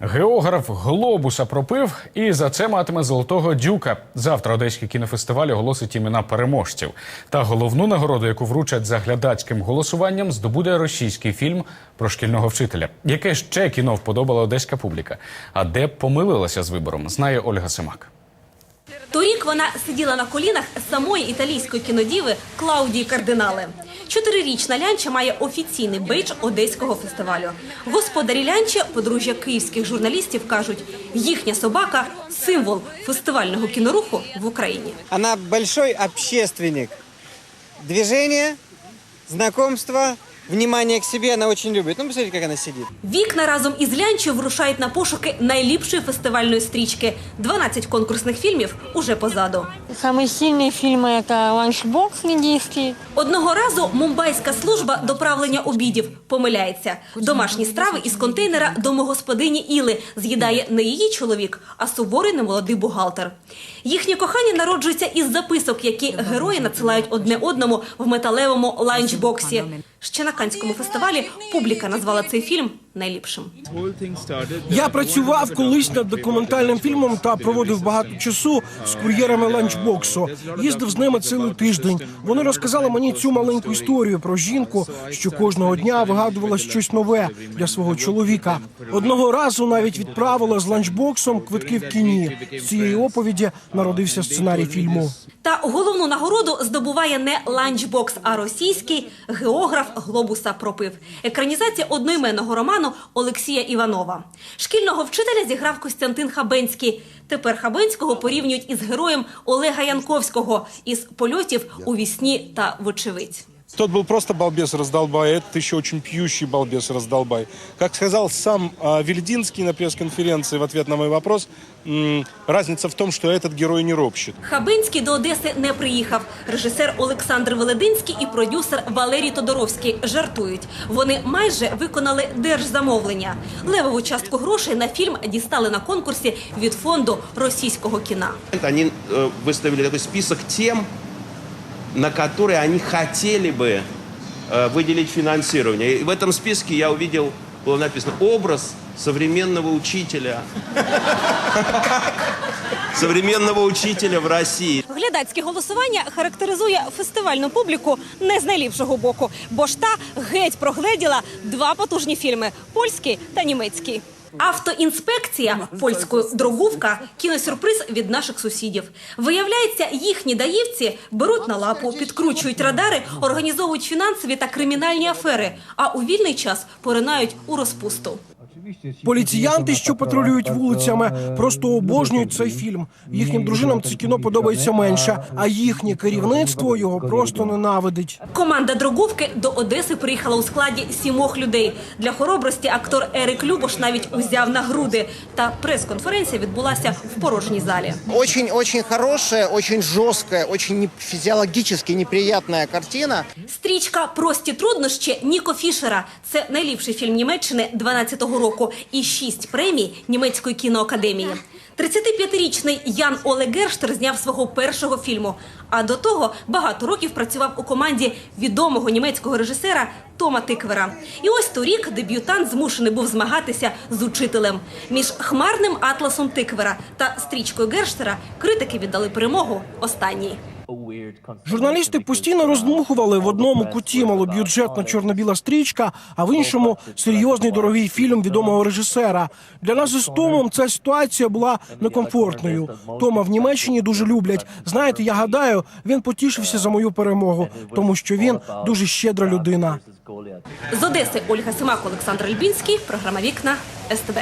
Географ глобуса пропив і за це матиме золотого дюка. Завтра одеський кінофестиваль оголосить імена переможців. Та головну нагороду, яку вручать за глядацьким голосуванням, здобуде російський фільм про шкільного вчителя. Яке ще кіно вподобала одеська публіка? А де помилилася з вибором, знає Ольга Семак. Торік вона сиділа на колінах самої італійської кінодіви Клаудії Кардинали. Чотирирічна лянча має офіційний бейдж одеського фестивалю. Господарі лянча, подружжя київських журналістів, кажуть, їхня собака символ фестивального кіноруху в Україні. Вона большой общественник. Движення, знакомство, внимание к себе она очень любит. Ну, посмотрите, как она сидит. Вікна разом із лянчою вирушають на пошуки найліпшої фестивальної стрічки. 12 конкурсних фільмів уже позаду. Самые сильные фильмы это «Ланчбокс» индийский, Одного разу мумбайська служба доправлення обідів помиляється. Домашні страви із контейнера домогосподині Іли з'їдає не її чоловік, а суворий немолодий бухгалтер. Їхнє кохання народжується із записок, які герої надсилають одне одному в металевому ланчбоксі. Ще на Канському фестивалі публіка назвала цей фільм найліпшим. Я працював колись над документальним фільмом та проводив багато часу з кур'єрами ланчбоксу. Їздив з ними цілий тиждень. Вони розказали мені цю маленьку історію про жінку, що кожного дня вигадувала щось нове для свого чоловіка. Одного разу навіть відправила з ланчбоксом квитки в кіні. З цієї оповіді народився сценарій фільму. Та головну нагороду здобуває не ланчбокс, а російський географ глобуса пропив. Екранізація одноіменного роману Олексія Іванова. Шкільного вчителя зіграв Костянтин Хабенський. Тепер Хабенського порівнюють із героєм Олега Янковського із польотів у вісні та вочевидь. Тот был просто балбес-раздолбай, а этот еще очень пьющий балбес-раздолбай. Как сказал сам а, Вильдинский на пресс-конференции в ответ на мой вопрос, м, разница в том, что этот герой не ропщет. Хабинський до Одеси не приїхав. Режисер Олександр Велединський і продюсер Валерій Тодоровський жартують. Вони майже виконали держзамовлення. Левову частку грошей на фільм дістали на конкурсі від фонду російського кіна. Они э, выставили такой список тем, на которые они хотели бы э, выделить финансирование. И в этом списке я увидел, было написано «Образ современного учителя». Современного учителя в России. Глядацьке голосування характеризує фестивальну публіку не з найліпшого боку, бо ж та геть прогледіла два потужні фільми польський та німецький. Автоінспекція польською дрогувка кіносюрприз від наших сусідів. Виявляється, їхні даївці беруть на лапу, підкручують радари, організовують фінансові та кримінальні афери, а у вільний час поринають у розпусту. Поліціянти, що патрулюють вулицями, просто обожнюють цей фільм. Їхнім дружинам це кіно подобається менше, а їхнє керівництво його просто ненавидить. Команда Дрогувки до Одеси приїхала у складі сімох людей. Для хоробрості актор Ерик Любош навіть узяв на груди. Та прес-конференція відбулася в порожній залі. Хорошая, очень жесткая, очень не- физиологически неприятная картина. Стрічка Прості труднощі Ніко Фішера. Це найліпший фільм Німеччини 12-го року і шість премій німецької кіноакадемії. 35-річний Ян Оле Герштер зняв свого першого фільму. А до того багато років працював у команді відомого німецького режисера Тома Тиквера. І ось торік дебютант змушений був змагатися з учителем. Між хмарним атласом Тиквера та стрічкою Герштера критики віддали перемогу останній. Журналісти постійно роздмухували в одному куті малобюджетна чорно-біла стрічка, а в іншому серйозний дорогий фільм відомого режисера. Для нас із Томом ця ситуація була некомфортною. Тома в Німеччині дуже люблять. Знаєте, я гадаю, він потішився за мою перемогу, тому що він дуже щедра людина. З Одеси Ольга Симак, Олександр Альбінський. Програма Вікна СТБ.